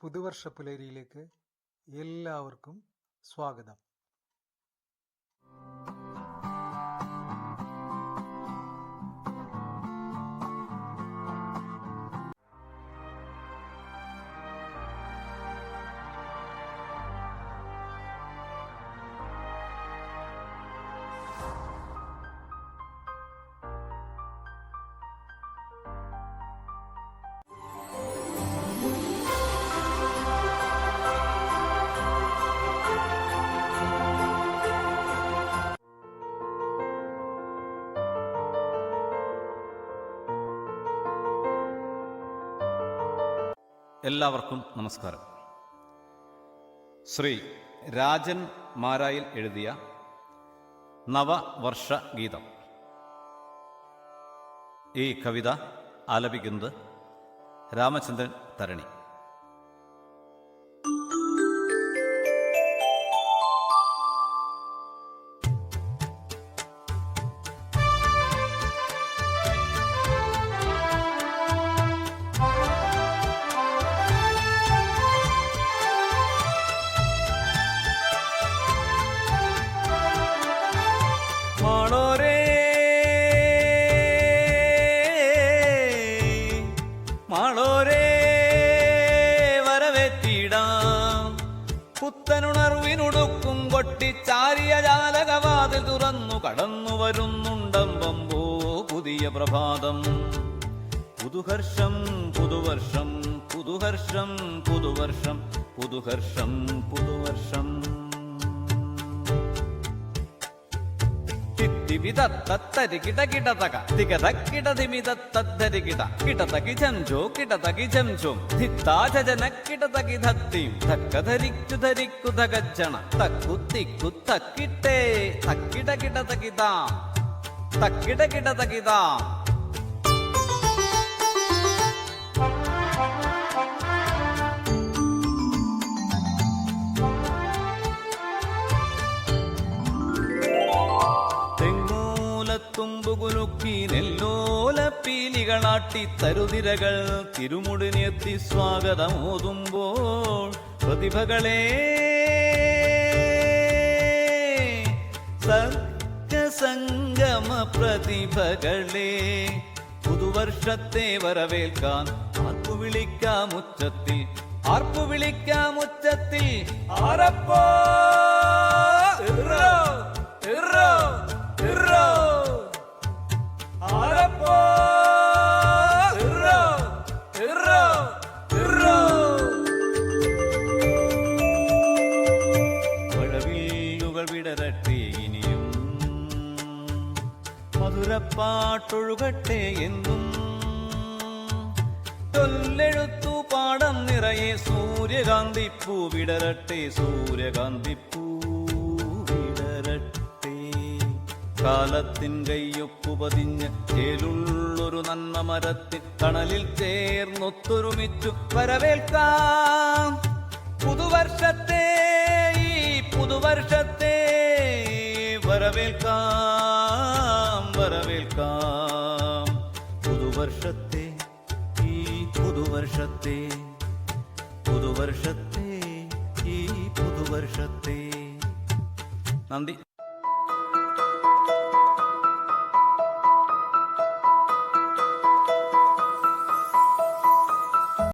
പുതുവർഷ പുലരിയിലേക്ക് എല്ലാവർക്കും സ്വാഗതം. എല്ലാവർക്കും നമസ്കാരം. ശ്രീ രാജൻ മാരായിൽ എഴുതിയ നവവർഷ ഗീതം. ഈ കവിത ആലപിക്കുന്നത് രാമചന്ദ്രൻ തരണി. മാളോരേ മാളോരേ വരവേറ്റിടാം. പുത്തനുണർവിനുടുക്കും കൊട്ടിച്ചാരിയ ജാലകവാതിൽ തുറന്നു കടന്നു വരുന്നുണ്ടമ്പമ്പോ പുതിയ പ്രഭാതം. പുതുഹർഷം പുതുവർഷം പുതുഹർഷം പുതുവർഷം പുതുഹർഷം പുതുവർഷം. തിത്തിവിതത്തരി കിട കിടതക തികത കിടതിമിതത്തരി കിട കിടതകി ജംജോ കിടതകി ജംജോം ധിത്താജന കിടതകി ധത്തിം ധക്ക ധരിക്കു ധരിക്കു ധഗജ്ജണ തക്കു തിക്കു തക്കിട്ടേ തക്കിട കിടതകിതാം തക്കിട കിടതകിതാം തെങ്ങൂലത്തുമ്പുകുലുക്കി നെല്ലോല പീലികളാട്ടി തരുതിരകൾ തിരുമുടിനെത്തി സ്വാഗതമോതുമ്പോൾ പ്രതിഭകളെ സംഗമ പ്രതിഭകളെ പുതുവർഷത്തെ വരവേൽക്കാൻ ആർപ്പു വിളിക്കാം ഉച്ചത്തിൽ ആർപ്പു വിളിക്കാം ഉച്ചത്തിൽ ആരപ്പോ മധുരപ്പാട്ടൊഴുകട്ടെ എന്നും. തൊല്ലെഴുത്തു പാടം നിറയെ സൂര്യകാന്തി പൂ വിടരട്ടെ സൂര്യകാന്തി പൂ വിടരട്ടെ. കാലത്തിൻ കയ്യൊപ്പു പതിഞ്ഞ് ചേലുള്ളൊരു നന്മ മരത്തിൻ തണലിൽ ചേർന്നൊത്തൊരുമിച്ചു വരവേൽക്കാം. പുതുവർഷത്തെ ഈ പുതുവർഷത്തെ വരവേൽക്കാം. വരവേൽക്കാം പുതുവർഷത്തെ ഈ പുതുവർഷത്തെ പുതുവർഷത്തെ ഈ പുതുവർഷത്തെ. നന്ദി.